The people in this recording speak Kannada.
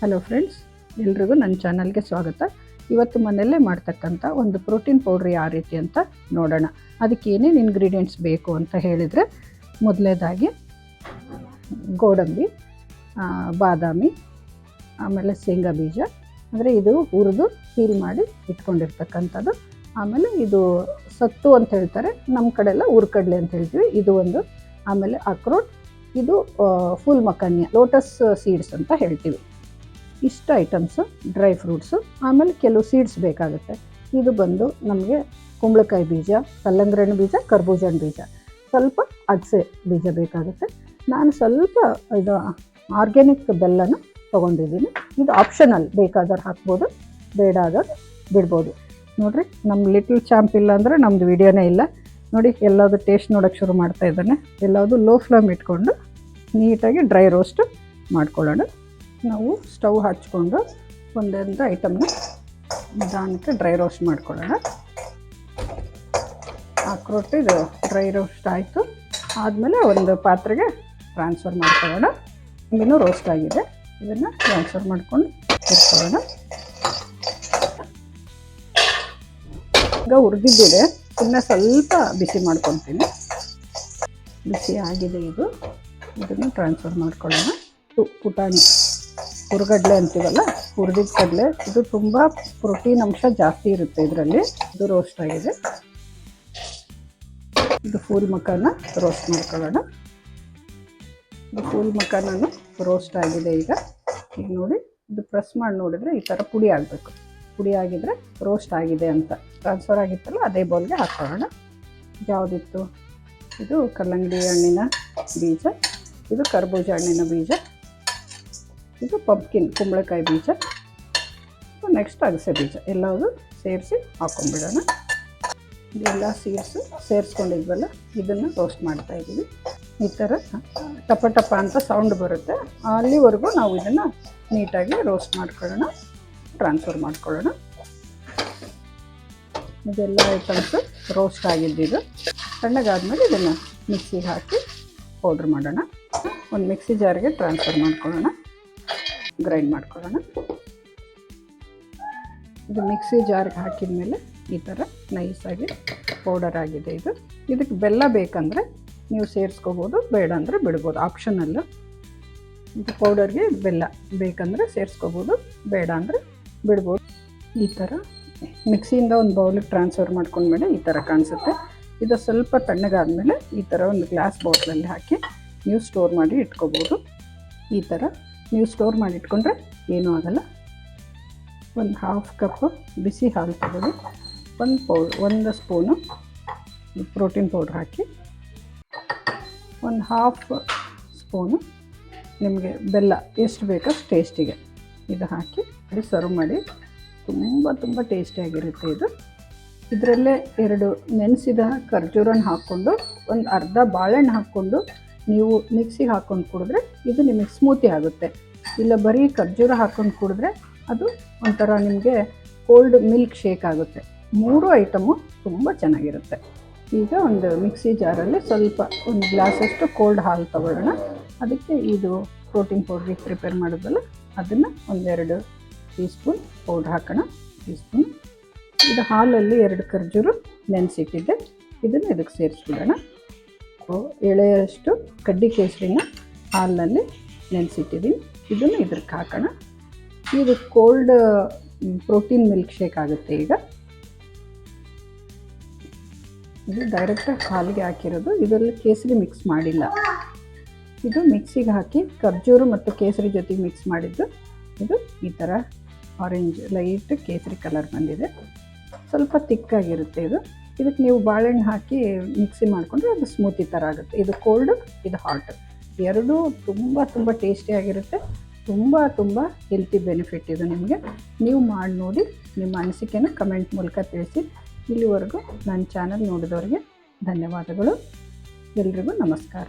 ಹಲೋ ಫ್ರೆಂಡ್ಸ್, ಎಲ್ರಿಗೂ ನನ್ನ ಚಾನಲ್ಗೆ ಸ್ವಾಗತ. ಇವತ್ತು ಮನೆಯಲ್ಲೇ ಮಾಡ್ತಕ್ಕಂಥ ಒಂದು ಪ್ರೋಟೀನ್ ಪೌಡ್ರ್ ಯಾವ ರೀತಿ ಅಂತ ನೋಡೋಣ. ಅದಕ್ಕೆ ಏನೇನು ಇಂಗ್ರೀಡಿಯೆಂಟ್ಸ್ ಬೇಕು ಅಂತ ಹೇಳಿದರೆ, ಮೊದಲೇದಾಗಿ ಗೋಡಂಬಿ ಬಾದಾಮಿ, ಆಮೇಲೆ ಶೇಂಗಾ ಬೀಜ, ಅಂದರೆ ಇದು ಹುರಿದು ಫೀಲ್ ಮಾಡಿ ಇಟ್ಕೊಂಡಿರ್ತಕ್ಕಂಥದ್ದು. ಆಮೇಲೆ ಇದು ಸತ್ತು ಅಂತ ಹೇಳ್ತಾರೆ ನಮ್ಮ ಕಡೆ ಎಲ್ಲ ಹುರ್ಕಡ್ಲೆ ಅಂತ ಹೇಳ್ತೀವಿ. ಇದು ಒಂದು, ಆಮೇಲೆ ಅಕ್ರೋಟ್ ಇದು ಫುಲ್ ಮಕನ್ಯ, ಲೋಟಸ್ ಸೀಡ್ಸ್ ಅಂತ ಹೇಳ್ತೀವಿ. ಇಷ್ಟು ಐಟಮ್ಸು ಡ್ರೈ ಫ್ರೂಟ್ಸು ಆಮೇಲೆ ಕೆಲವು ಸೀಡ್ಸ್ ಬೇಕಾಗುತ್ತೆ. ಇದು ಬಂದು ನಮಗೆ ಕುಂಬಳಕಾಯಿ ಬೀಜ ಕಲ್ಲಂಗಡಿ ಬೀಜ, ಕರ್ಬೂಜನ ಬೀಜ. ಸ್ವಲ್ಪ ಅಗಸೆ ಬೀಜ ಬೇಕಾಗುತ್ತೆ. ನಾನು ಸ್ವಲ್ಪ ಇದು ಆರ್ಗ್ಯಾನಿಕ್ ಬೆಲ್ಲನ ತೊಗೊಂಡಿದ್ದೀನಿ. ಇದು ಆಪ್ಷನಲ್ ಬೇಕಾದ್ರೆ ಹಾಕ್ಬೋದು, ಬೇಡ ಆದವ್ರು ಬಿಡ್ಬೋದು. ನೋಡಿರಿ ನಮ್ಮ ಲಿಟ್ಲ್ ಚಾಂಪ್ ಇಲ್ಲ ಅಂದರೆ ನಮ್ಮದು ವಿಡಿಯೋನೇ ಇಲ್ಲ. ನೋಡಿ, ಎಲ್ಲದು ಟೇಸ್ಟ್ ನೋಡೋಕ್ಕೆ ಶುರು ಮಾಡ್ತಾ ಇದ್ದಾನೆ. ಎಲ್ಲದು ಲೋ ಫ್ಲೇಮ್ ಇಟ್ಕೊಂಡು ನೀಟಾಗಿ ಡ್ರೈ ರೋಸ್ಟ್ ಮಾಡ್ಕೊಳ್ಳೋಣ. ನಾವು ಸ್ಟವ್ ಹಚ್ಕೊಂಡು ಒಂದೊಂದು ಐಟಮ್ನ ನಿಧಾನಕ್ಕೆ ಡ್ರೈ ರೋಸ್ಟ್ ಮಾಡ್ಕೊಳ್ಳೋಣ. ಇದು ಡ್ರೈ ರೋಸ್ಟ್ ಆಯಿತು. ಆದಮೇಲೆ ಒಂದು ಪಾತ್ರೆಗೆ ಟ್ರಾನ್ಸ್ಫರ್ ಮಾಡ್ಕೊಳ್ಳೋಣ. ಇಲ್ಲಿ ರೋಸ್ಟ್ ಆಗಿದೆ. ಇದನ್ನು ಟ್ರಾನ್ಸ್ಫರ್ ಮಾಡ್ಕೊಂಡು ಇಟ್ಕೊಳ್ಳೋಣ. ಈಗ ಹುರಿದಿದ್ದಿದೆ. ಇನ್ನು ಸ್ವಲ್ಪ ಬಿಸಿ ಮಾಡ್ಕೊತೀನಿ ಬಿಸಿ ಆಗಿದೆ ಇದು. ಇದನ್ನು ಟ್ರಾನ್ಸ್ಫರ್ ಮಾಡ್ಕೊಳ್ಳೋಣ. ಪುಟಾಣಿ. ಹುರುಗಡ್ಲೆ ಅಂತೀವಲ್ಲ? ಹುರಿದಿದ್ದ ಕಡಲೆ. ಇದು ತುಂಬ ಪ್ರೋಟೀನ್ ಅಂಶ ಜಾಸ್ತಿ ಇರುತ್ತೆ ಇದರಲ್ಲಿ. ಇದು ರೋಸ್ಟ್ ಆಗಿದೆ. ಇದು ಫೂಲ್ ಮಕಾನ ರೋಸ್ಟ್ ಮಾಡ್ಕೊಳ್ಳೋಣ. ಇದು ಫೂಲ್ ಮಕಾನನು ರೋಸ್ಟ್ ಆಗಿದೆ ಈಗ. ಈಗ ನೋಡಿ, ಇದು ಪ್ರೆಸ್ ಮಾಡಿ ನೋಡಿದರೆ ಈ ಥರ ಪುಡಿ ಆಗಬೇಕು. ಪುಡಿ ಆಗಿದ್ರೆ ರೋಸ್ಟ್ ಆಗಿದೆ ಅಂತ. ಟ್ರಾನ್ಸ್ಫರ್ ಆಗಿತ್ತಲ್ಲ, ಅದೇ ಬೌಲ್ಗೆ ಹಾಕೊಳ್ಳೋಣ. ಯಾವುದಿತ್ತು ಇದು ಕಲ್ಲಂಗಡಿ ಹಣ್ಣಿನ ಬೀಜ. ಇದು ಕರ್ಬೂಜ ಹಣ್ಣಿನ ಬೀಜ. ಇದು ಪಂಪ್ಕಿನ್ ಕುಂಬಳಕಾಯಿ ಬೀಜ. ನೆಕ್ಸ್ಟ್ ಅಗಸೆ ಬೀಜ. ಎಲ್ಲವೂ ಸೇರಿಸಿ ಹಾಕೊಂಡ್ಬಿಡೋಣ ಇದೆಲ್ಲ ಸೀಡ್ಸು ಸೇರಿಸ್ಕೊಂಡಿದ್ವಲ್ಲ, ಇದನ್ನು ರೋಸ್ಟ್ ಮಾಡ್ತಾ ಇದ್ದೀವಿ. ಈ ಥರ ಟಪ ಟಪ ಅಂತ ಸೌಂಡ್ ಬರುತ್ತೆ. ಅಲ್ಲಿವರೆಗೂ ನಾವು ಇದನ್ನು ನೀಟಾಗಿ ರೋಸ್ಟ್ ಮಾಡ್ಕೊಳ್ಳೋಣ ಟ್ರಾನ್ಸ್ಫರ್ ಮಾಡ್ಕೊಳ್ಳೋಣ. ಇದೆಲ್ಲ ಐಟಮ್ಸು ರೋಸ್ಟ್ ಆಗಿದ್ದಿದ್ದು ತಣ್ಣಗಾದ್ಮೇಲೆ ಇದನ್ನು ಮಿಕ್ಸಿಗೆ ಹಾಕಿ ಪೌಡ್ರ್ ಮಾಡೋಣ. ಒಂದು ಮಿಕ್ಸಿ ಜಾರಿಗೆ ಟ್ರಾನ್ಸ್ಫರ್ ಮಾಡ್ಕೊಳ್ಳೋಣ. ಗ್ರೈಂಡ್ ಮಾಡ್ಕೊಳ್ಳೋಣ. ಇದು ಮಿಕ್ಸಿ ಜಾರ್ಗೆ ಹಾಕಿದ ಮೇಲೆ ಈ ಥರ ನೈಸಾಗಿ ಪೌಡರ್ ಆಗಿದೆ ಇದು. ಇದಕ್ಕೆ ಬೆಲ್ಲ ಬೇಕಂದರೆ ನೀವು ಸೇರಿಸ್ಕೋಬೋದು, ಬೇಡ ಅಂದರೆ ಬಿಡ್ಬೋದು. ಆಪ್ಷನಲ್ಲು ಇದು ಪೌಡರ್ಗೆ ಬೆಲ್ಲ ಬೇಕಂದರೆ ಸೇರಿಸ್ಕೋಬೋದು, ಬೇಡ ಅಂದರೆ ಬಿಡ್ಬೋದು. ಈ ಥರ ಮಿಕ್ಸಿಯಿಂದ ಒಂದು ಬೌಲಿಗೆ ಟ್ರಾನ್ಸ್ಫರ್ ಮಾಡ್ಕೊಂಡ್ಮೇಲೆ ಈ ಥರ ಕಾಣಿಸುತ್ತೆ. ಇದು ಸ್ವಲ್ಪ ತಣ್ಣಗಾದ್ಮೇಲೆ ಈ ಥರ ಒಂದು ಗ್ಲಾಸ್ ಬಾಟ್ಲಲ್ಲಿ ಹಾಕಿ ನೀವು ಸ್ಟೋರ್ ಮಾಡಿ ಇಟ್ಕೋಬೋದು. ಈ ಥರ ನೀವು ಸ್ಟೋರ್ ಮಾಡಿ ಇಟ್ಕೊಂಡ್ರೆ ಏನೂ ಆಗಲ್ಲ. ಒಂದು ಹಾಫ್ ಕಪ್ ಬಿಸಿ ಹಾಲು ತಗೊಳ್ಳಿ. ಒಂದು ಪೌ ಒಂದು ಸ್ಪೂನು ಪ್ರೋಟೀನ್ ಪೌಡ್ರ್ ಹಾಕಿ. ಒಂದು ಹಾಫ್ ಸ್ಪೂನು ನಿಮಗೆ ಬೆಲ್ಲ ಎಷ್ಟು ಬೇಕೋ ಟೇಸ್ಟಿಗೆ ಇದು ಹಾಕಿ ಅದು ಸರ್ವ್ ಮಾಡಿ. ತುಂಬ ತುಂಬ ಟೇಸ್ಟಿಯಾಗಿರುತ್ತೆ ಇದು. ಇದರಲ್ಲೇ ಎರಡು ನೆನೆಸಿದ ಖರ್ಜೂರನ ಹಾಕ್ಕೊಂಡು, ಒಂದು ಅರ್ಧ ಬಾಳೆಹಣ್ಣು ಹಾಕ್ಕೊಂಡು ನೀವು ಮಿಕ್ಸಿಗೆ ಹಾಕ್ಕೊಂಡು ಕುಡಿದ್ರೆ ಇದು ನಿಮಗೆ ಸ್ಮೂತಿ ಆಗುತ್ತೆ. ಇಲ್ಲ ಬರೀ ಖರ್ಜೂರ ಹಾಕ್ಕೊಂಡು ಕುಡಿದ್ರೆ ಅದು ಒಂಥರ ನಿಮಗೆ ಕೋಲ್ಡ್ ಮಿಲ್ಕ್ ಶೇಕ್ ಆಗುತ್ತೆ. ಮೂರು ಐಟಮು ತುಂಬ ಚೆನ್ನಾಗಿರುತ್ತೆ. ಈಗ ಒಂದು ಮಿಕ್ಸಿ ಜಾರಲ್ಲಿ ಸ್ವಲ್ಪ ಒಂದು ಗ್ಲಾಸಷ್ಟು ಕೋಲ್ಡ್ ಹಾಲು ತಗೊಳ್ಳೋಣ. ಅದಕ್ಕೆ ಇದು ಪ್ರೋಟೀನ್ ಪೌಡ್ರಿ ಪ್ರಿಪೇರ್ ಮಾಡೋದಲ್ಲ ಅದನ್ನು ಒಂದೆರಡು ಟೀ ಸ್ಪೂನ್ ಪೌಡ್ರ್ ಹಾಕೋಣ. ಟೀ ಸ್ಪೂನ್ ಇದು ಹಾಲಲ್ಲಿ ಎರಡು ಖರ್ಜೂರು ನೆನೆಸಿಟ್ಟಿದ್ದೆ. ಇದನ್ನು ಇದಕ್ಕೆ ಸೇರಿಸ್ಬಿಡೋಣ. ಎಳೆಯಷ್ಟು ಕಡ್ಡಿ ಕೇಸರಿನ ಹಾಲಿನಲ್ಲಿ ನೆನೆಸಿಟ್ಟಿದ್ದೀನಿ ಇದನ್ನು ಇದ್ರಕ್ಕೆ ಹಾಕೋಣ. ಇದು ಕೋಲ್ಡ್ ಪ್ರೋಟೀನ್ ಮಿಲ್ಕ್ ಶೇಕ್ ಆಗುತ್ತೆ ಈಗ. ಇದು ಡೈರೆಕ್ಟಾಗಿ ಹಾಲಿಗೆ ಹಾಕಿರೋದು. ಇದರಲ್ಲಿ ಕೇಸರಿ ಮಿಕ್ಸ್ ಮಾಡಿಲ್ಲ. ಇದು ಮಿಕ್ಸಿಗೆ ಹಾಕಿ ಖರ್ಜೂರು ಮತ್ತು ಕೇಸರಿ ಜೊತೆಗೆ ಮಿಕ್ಸ್ ಮಾಡಿದ್ದು. ಇದು ಈ ಥರ ಆರೆಂಜ್ ಲೈಟ್ ಕೇಸರಿ ಕಲರ್ ಬಂದಿದೆ. ಸ್ವಲ್ಪ ತಿಕ್ಕಾಗಿರುತ್ತೆ ಇದು. ಇದಕ್ಕೆ ನೀವು ಬಾಳೆಹಣ್ಣು ಹಾಕಿ ಮಿಕ್ಸಿ ಮಾಡಿಕೊಂಡ್ರೆ ಅದು ಸ್ಮೂತಿ ಥರ ಆಗುತ್ತೆ. ಇದು ಕೋಲ್ಡ್ ಇದು ಹಾಟ್ ಎರಡೂ ತುಂಬ ತುಂಬ ಟೇಸ್ಟಿಯಾಗಿರುತ್ತೆ ತುಂಬ ತುಂಬ ಹೆಲ್ತಿ ಬೆನಿಫಿಟ್ ಇದು ನಿಮಗೆ. ನೀವು ಮಾಡಿ ನೋಡಿ, ನಿಮ್ಮ ಅನಿಸಿಕೆನ ಕಮೆಂಟ್ ಮೂಲಕ ತಿಳಿಸಿ. ಇಲ್ಲಿವರೆಗೂ ನನ್ನ ಚಾನಲ್ ನೋಡಿದವರಿಗೆ ಧನ್ಯವಾದಗಳು. ಎಲ್ರಿಗೂ ನಮಸ್ಕಾರ.